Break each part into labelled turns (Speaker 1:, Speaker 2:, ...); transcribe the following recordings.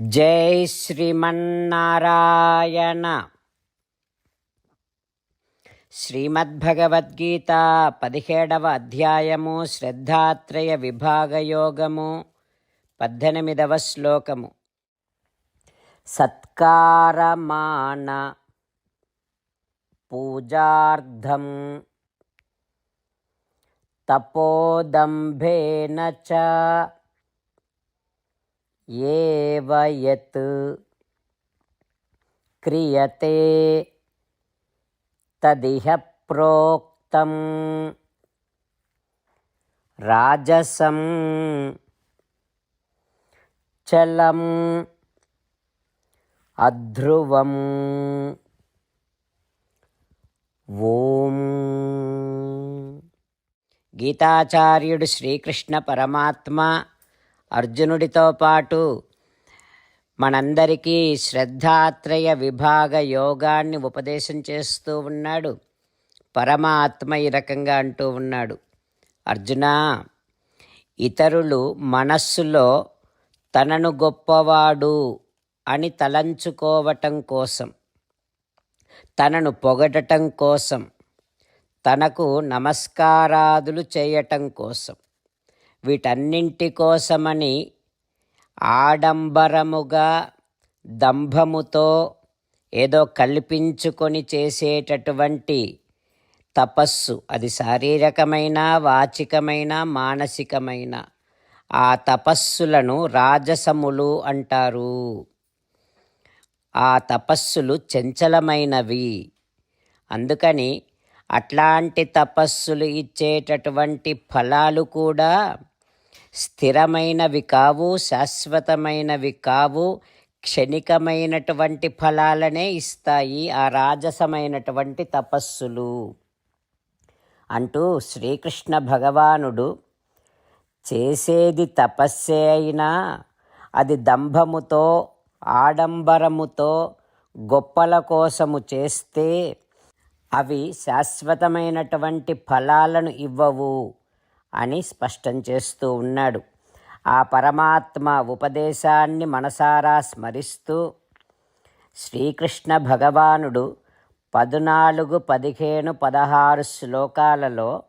Speaker 1: జై శ్రీమన్నారాయణ. శ్రీమద్భగవద్గీత పదిహేడవ అధ్యాయము శ్రద్ధాత్రయ విభాగయోగము పద్దెనిమిదవ శ్లోకము. సత్కారమాన పూజార్థం తపోదంభేన చ ఏవయత్? క్రియతే తదిహ ప్రోక్తం. రాజసం చలం అధ్రువం. ఓం. గీతాచార్యుడు శ్రీకృష్ణ పరమాత్మ అర్జునుడితో పాటు మనందరికీ శ్రద్ధాత్రయ విభాగ యోగాన్ని ఉపదేశం చేస్తూ ఉన్నాడు. పరమాత్మ ఈ రకంగా అంటూ ఉన్నాడు. అర్జున ఇతరులు మనస్సులో తనను గొప్పవాడు అని తలంచుకోవటం కోసం తనను పొగడటం కోసం తనకు నమస్కారాదులు చేయటం కోసం వీటన్నింటి కోసమని ఆడంబరముగా దంభముతో ఏదో కల్పించుకొని చేసేటటువంటి తపస్సు. అది శారీరకమైన వాచికమైన మానసికమైన. ఆ తపస్సులను రాజసములు అంటారు. ఆ తపస్సులు చంచలమైనవి. అందుకని అట్లాంటి తపస్సులు ఇచ్చేటటువంటి ఫలాలు కూడా స్థిరమైనవి కావు శాశ్వతమైనవి కావు క్షణికమైనటువంటి ఫలాలనే ఇస్తాయి ఆ రాజసమైనటువంటి తపస్సులు. అంటూ శ్రీకృష్ణ భగవానుడు చేసేది తపస్సే అయినా అది దంభముతో ఆడంబరముతో గొప్పల కోసము చేస్తే అవి శాశ్వతమైనటువంటి ఫలాలను ఇవ్వవు. అని స్పష్టం చేస్తూ ఉన్నాడు. ఆ పరమాత్మ ఉపదేశాన్ని మనసారా స్మరిస్తూ శ్రీకృష్ణ భగవానుడు పద్నాలుగు పదిహేను పదహారు శ్లోకాలలో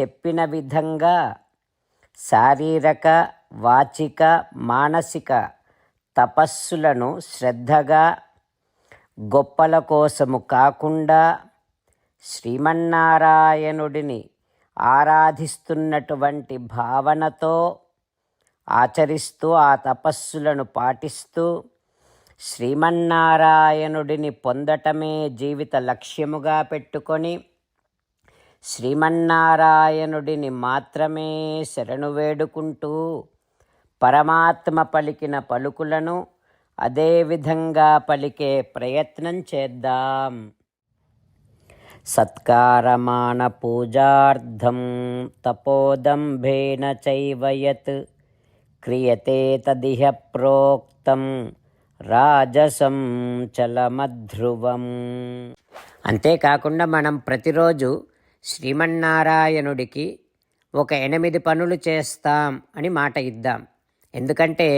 Speaker 1: చెప్పిన విధంగా శారీరక వాచిక మానసిక తపస్సులను శ్రద్ధగా గొప్పల కోసము కాకుండా శ్రీమన్నారాయణుడిని ఆరాధిస్తున్నటువంటి భావనతో ఆచరిస్తూ ఆ తపస్సులను పాటిస్తూ శ్రీమన్నారాయణుడిని పొందటమే జీవిత లక్ష్యముగా పెట్టుకొని శ్రీమన్నారాయణుడిని మాత్రమే శరణు వేడుకుంటూ పరమాత్మ పలికిన పలుకులను అదేవిధంగా పలికే ప్రయత్నం చేద్దాం. సత్కారమాణ పూజార్థం తపోదంభేన చైవయత్ క్రియతే తదిహ ప్రోక్తం రాజసం చలమధ్రువం అంతేకాకుండా మనం ప్రతిరోజు శ్రీమన్నారాయణుడికి ఒక ఎనిమిది పనులు చేస్తాం అని మాట ఇద్దాం. ఎందుకంటే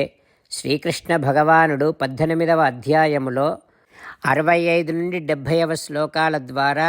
Speaker 1: శ్రీకృష్ణ భగవానుడు పద్దెనిమిదవ అధ్యాయములో అరవై ఐదు నుండి డెబ్భైవ శ్లోకాల ద్వారా